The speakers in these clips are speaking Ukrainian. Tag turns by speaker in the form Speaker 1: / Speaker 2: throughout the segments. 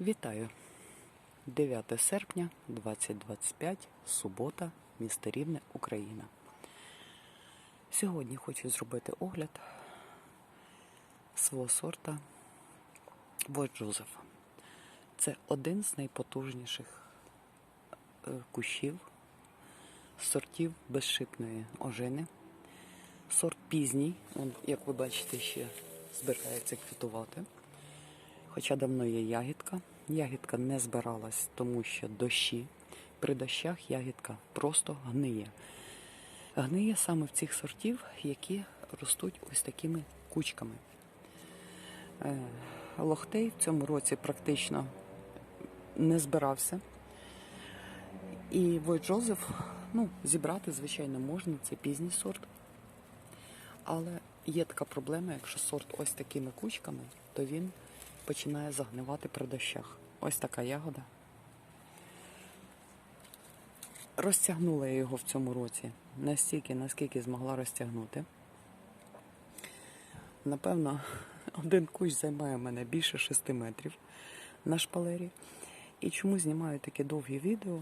Speaker 1: Вітаю! 9 серпня 2025, субота, місто Рівне, Україна. Сьогодні хочу зробити огляд свого сорта Джозефа. Це один з найпотужніших е, кущів сортів безшипної ожини. Сорт пізній, як ви бачите, ще збирається квітувати. Хоча давно є ягідка. Ягідка не збиралась, тому що дощі. При дощах ягідка просто гниє. Гниє саме в цих сортів, які ростуть ось такими кучками. Е, Лохтей в цьому році практично не збирався. І Войт Джозеф, ну, зібрати, звичайно, можна, це пізній сорт. Але є така проблема, якщо сорт ось такими кучками, то він починає загнивати при дощах. Ось така ягода. Розтягнула я його в цьому році настільки, наскільки змогла розтягнути. Напевно, один кущ займає мене більше 6 метрів на шпалері. І чому знімаю такі довгі відео?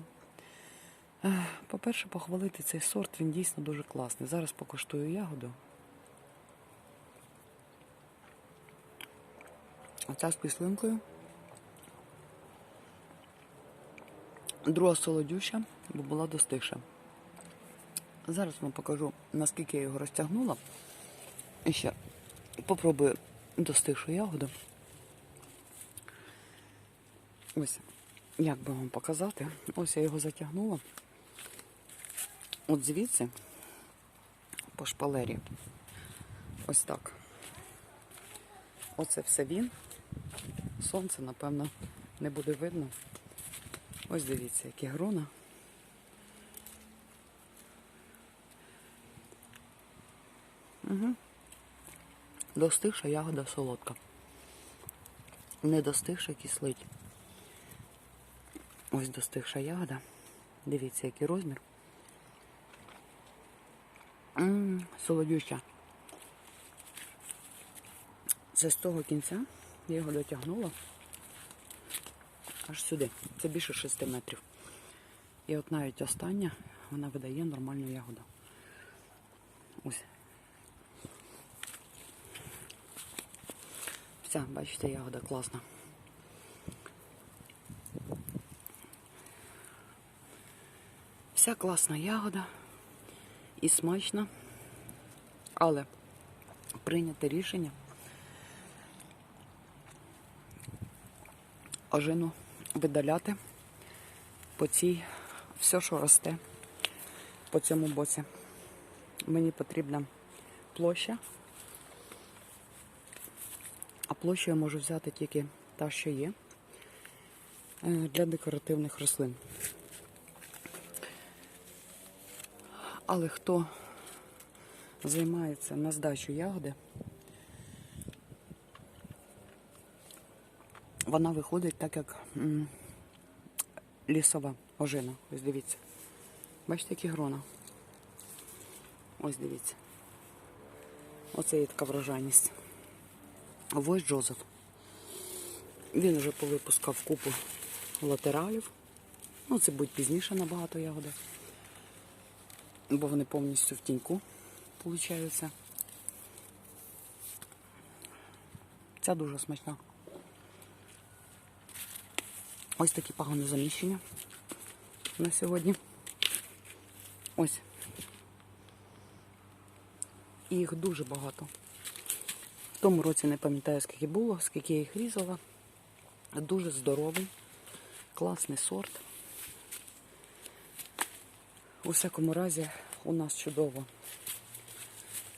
Speaker 1: По-перше, похвалити цей сорт, він дійсно дуже класний. Зараз покуштую ягоду. Оця з кислинкою. Друга солодюща, бо була достигша. Зараз вам покажу, наскільки я його розтягнула. І ще попробую достигшу ягоду. Ось, як би вам показати. Ось я його затягнула. От звідси по шпалері. Ось так. Оце все він. Сонце, напевно, не буде видно. Ось дивіться, які грона. Угу. Достигша ягода солодка. Не достигша кислить. Ось достигша ягода. Дивіться, який розмір. М-м, солодюща. Це з того кінця я його дотягнула аж сюди. Це більше 6 метрів. І от навіть остання вона видає нормальну ягоду. Ось. Вся, бачите, ягода класна. Вся класна ягода і смачна, але прийняте рішення ожину видаляти по цій все, що росте по цьому боці. Мені потрібна площа, а площу я можу взяти тільки та, що є, е, для декоративних рослин. Але хто займається на здачу ягоди, вона виходить так, як лісова ожина. Ось дивіться. Бачите, які грона. Ось дивіться. Оце є така врожайність. Ось Джозеф. Він вже повипускав купу латералів. Ну, це будь пізніше набагато ягоди. Бо вони повністю в тіньку, виходить. Ця дуже смачна. Ось такі пагони заміщення на сьогодні. Ось. Їх дуже багато. В тому році не пам'ятаю, скільки було, скільки я їх різала. Дуже здоровий, класний сорт. У всякому разі, у нас чудово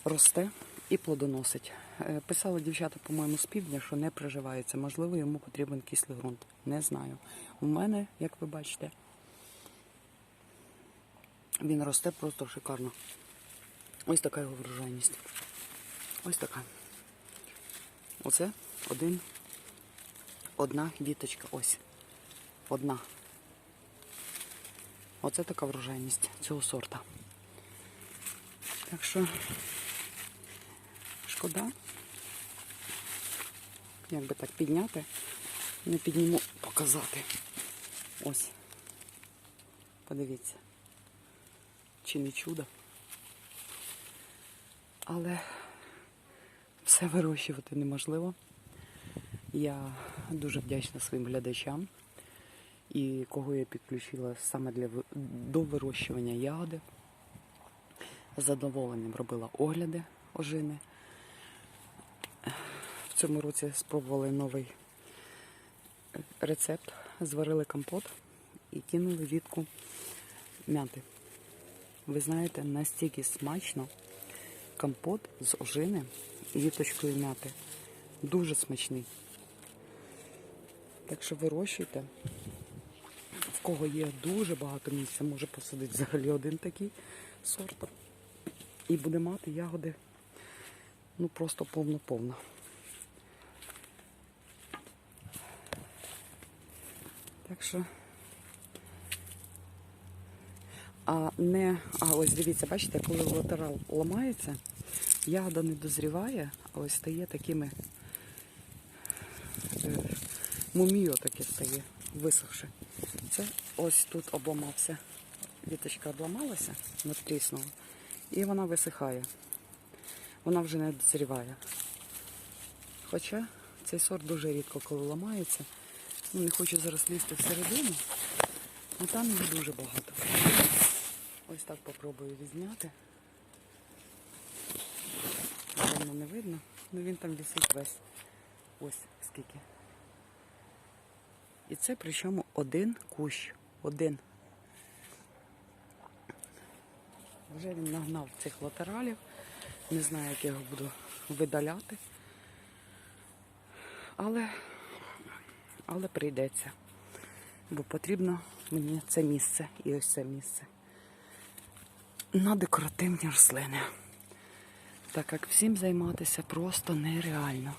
Speaker 1: росте і плодоносить. Е, Писали дівчата, по-моєму, з півдня, що не приживається. Можливо, йому потрібен кислий ґрунт. Не знаю. У мене, як ви бачите, він росте просто шикарно. Ось така його врожайність. Ось така. Оце один, одна діточка. Ось. Одна. Оце така врожайність цього сорта. Так що шкода, як би так підняти, Не підніму показати. Ось. Подивіться. Чи не чудо? Але все вирощувати неможливо. Я дуже вдячна своїм глядачам і кого я підключила саме для до вирощування ягоди. З задоволенням робила огляди ожини. В цьому році спробували новий рецепт. Зварили компот і кинули вітку мяти. Ви знаєте, настільки смачно компот з ожини і віточкою мяти. Дуже смачний. Так що вирощуйте. В кого є дуже багато місця, може посадити взагалі один такий сорт. І буде мати ягоди ну просто повно-повно. Так що. А не. А ось дивіться, бачите, коли латерал ламається, ягода не дозріває, а ось стає такими. Е, муміо таке стає, висохше. Це ось тут обламався. Віточка обламалася, надтріснула, і вона висихає. Вона вже не дозріває. Хоча цей сорт дуже рідко коли ламається. Ну, не хочу зараз лізти всередину, але там їх дуже багато. Ось так попробую відзняти. Воно не видно, ну він там висить весь. Ось скільки. І це причому один кущ. Один. Вже він нагнав цих латералів. Не знаю, як я його буду видаляти. Але, але прийдеться. Бо потрібно мені це місце і ось це місце. На декоративні рослини. Так як всім займатися просто нереально.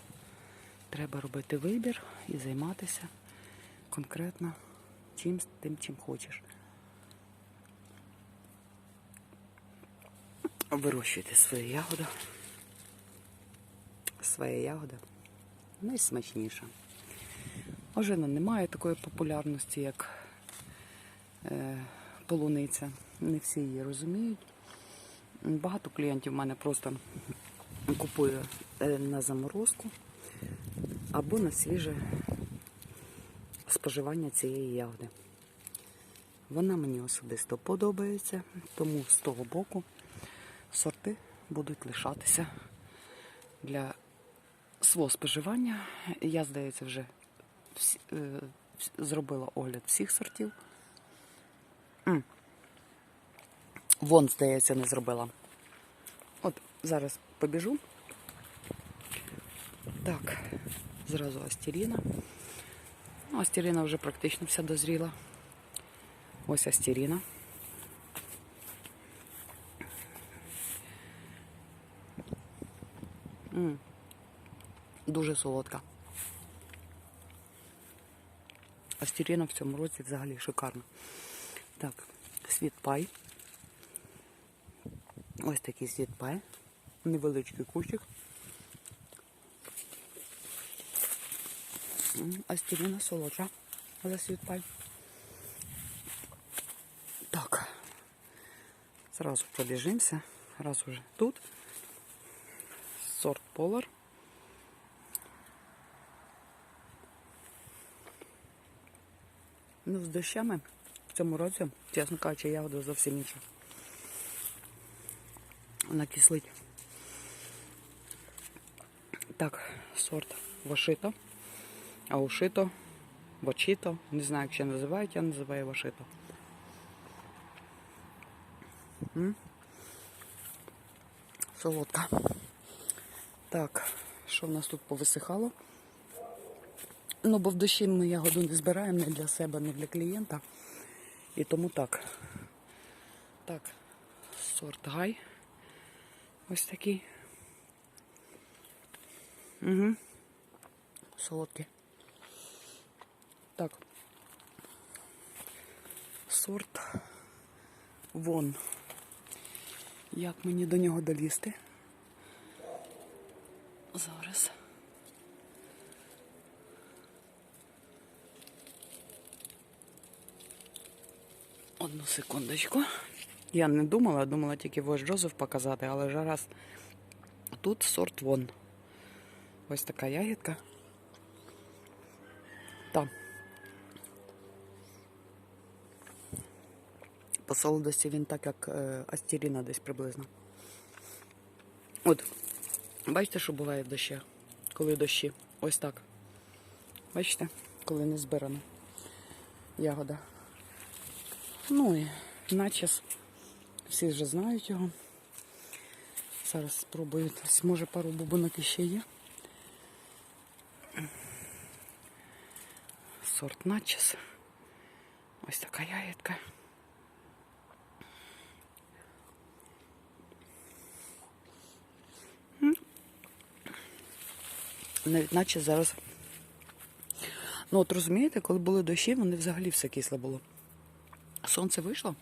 Speaker 1: Треба робити вибір і займатися конкретно чим тим, чим хочеш. Вирощуйте свою ягоду. Своя ягода найсмачніша. Ожина не має такої популярності, як е, полуниця. Не всі її розуміють. Багато клієнтів в мене просто купує е, на заморозку або на свіже споживання цієї ягоди. Вона мені особисто подобається, тому з того боку сорти будуть лишатися для свого споживання. Я, здається, вже зробила огляд всіх сортів. М. Вон, здається, не зробила. От зараз побіжу. Так, зразу астеріна. Ну, астеріна вже практично вся дозріла. Ось астеріна. М. Дуже солодка. Астеріна в цьому році взагалі шикарна. Так, світпай. Ось такий світпай. Невеличкий кущик. Астеріна солодша. За світпай. Так. Зразу пробіжимося. Раз уже тут. Сорт Polar. Ну, з дощами в цьому році, чесно кажучи, ягода зовсім інша. Вона кислить. Так, сорт Вашито. А ушито, вочито, не знаю, як ще називають, я називаю Вашито. Солодка. Так, що в нас тут повисихало? Ну, бо в дощі ми ягоду не збираємо не для себе, не для клієнта. І тому так. Так, сорт гай. Ось такий. Угу. Солодкий. Так. Сорт вон. Як мені до нього долізти? Зараз. Одну секундочку. Я не думала, думала тільки ваш Джозеф показати, але зараз тут сорт вон. Ось така ягідка. Там. По солодості він так, як е, астеріна десь приблизно. От, бачите, що буває в дощі? Коли дощі. Ось так. Бачите, коли не збирана ягода. Ну і начес. Всі вже знають його. Зараз спробую. Може пару бубонок іще є. Сорт начес. Ось така. М. Навіть наче зараз. Ну от розумієте, коли були дощі, вони взагалі все кисле було. Сонце вийшло,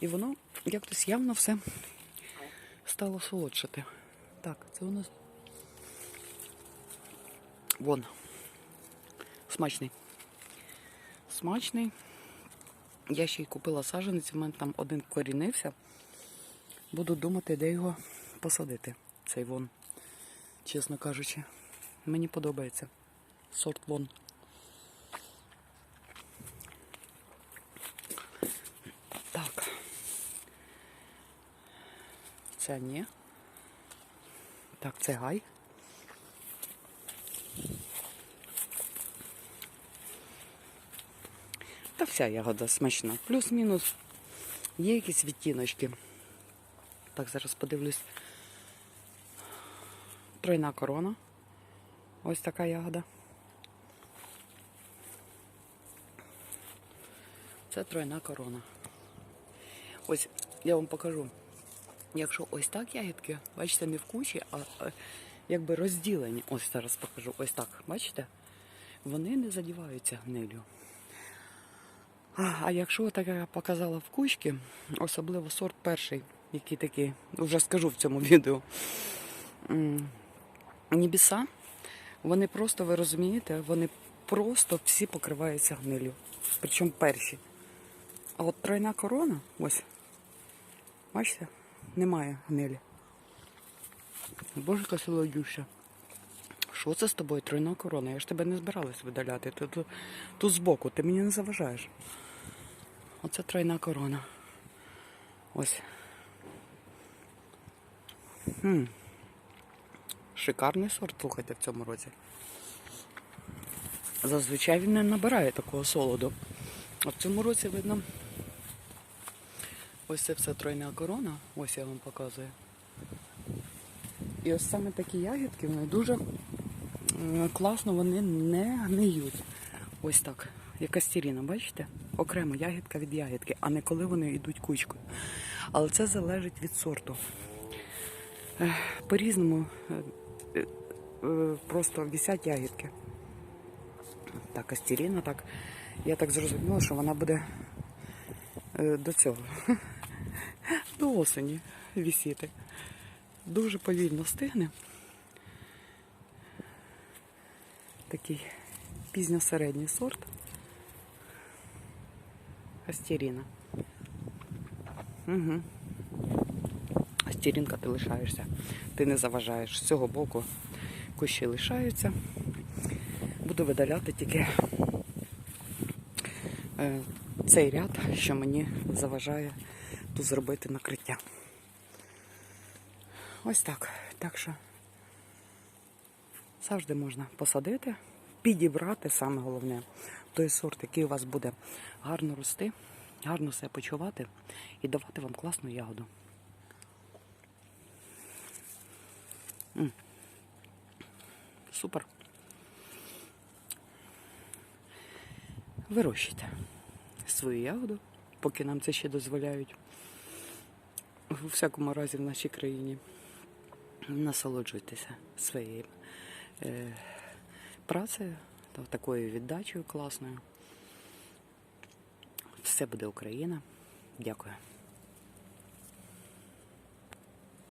Speaker 1: і воно якось явно все стало солодшати. Так, це у нас. Вон. Смачний. Смачний. Я ще й купила саджанець, в мене там один корінився. Буду думати, де його посадити. Цей вон. Чесно кажучи. Мені подобається. Сорт вон. Так. Це ні. Так, це гай. Та вся ягода смачна. Плюс-мінус. Є якісь відтіночки. Так, зараз подивлюсь. Тройна корона. Ось така ягода. Це тройна корона. Ось я вам покажу. Якщо ось так ягідки, бачите, не в кучі, а, якби розділені. Ось зараз покажу. Ось так, бачите? Вони не задіваються гнилю. А, якщо так я показала в кучки, особливо сорт перший, який такий, вже скажу в цьому відео. м, Нібіса, вони просто, ви розумієте, вони просто всі покриваються гнилю. Причому перші. А от тройна корона, ось, бачите, немає гнилі. Боже, яка. Що це з тобою, тройна корона? Я ж тебе не збиралась видаляти. Ти тут, тут збоку, ти мені не заважаєш. Оце тройна корона. Ось. Хм. Шикарний сорт, слухайте, в цьому році. Зазвичай він не набирає такого солоду. А в цьому році видно. Ось це все тройна корона. Ось я вам показую. І ось саме такі ягідки, вони дуже класно, вони не гниють. Ось так. Як астеріна, бачите? Окремо ягідка від ягідки, а не коли вони йдуть кучкою. Але це залежить від сорту. По-різному е, е, просто вісять ягідки. Так, астеріна, так. Я так зрозуміла, що вона буде е, до цього. До осені вісіти. Дуже повільно стигне. Такий пізньосередній сорт. Астеріна. Угу. Астерінка ти лишаєшся. Ти не заважаєш. З цього боку кущі лишаються. Буду видаляти тільки е, цей ряд, що мені заважає тут зробити накриття. Ось так. Так що завжди можна посадити, підібрати саме головне той сорт, який у вас буде гарно рости, гарно себе почувати і давати вам класну ягоду. Супер. Вирощуйте свою ягоду, поки нам це ще дозволяють. У всякому разі в нашій країні. Насолоджуйтеся своєю е, працею, та такою віддачею класною. Все буде Україна. Дякую.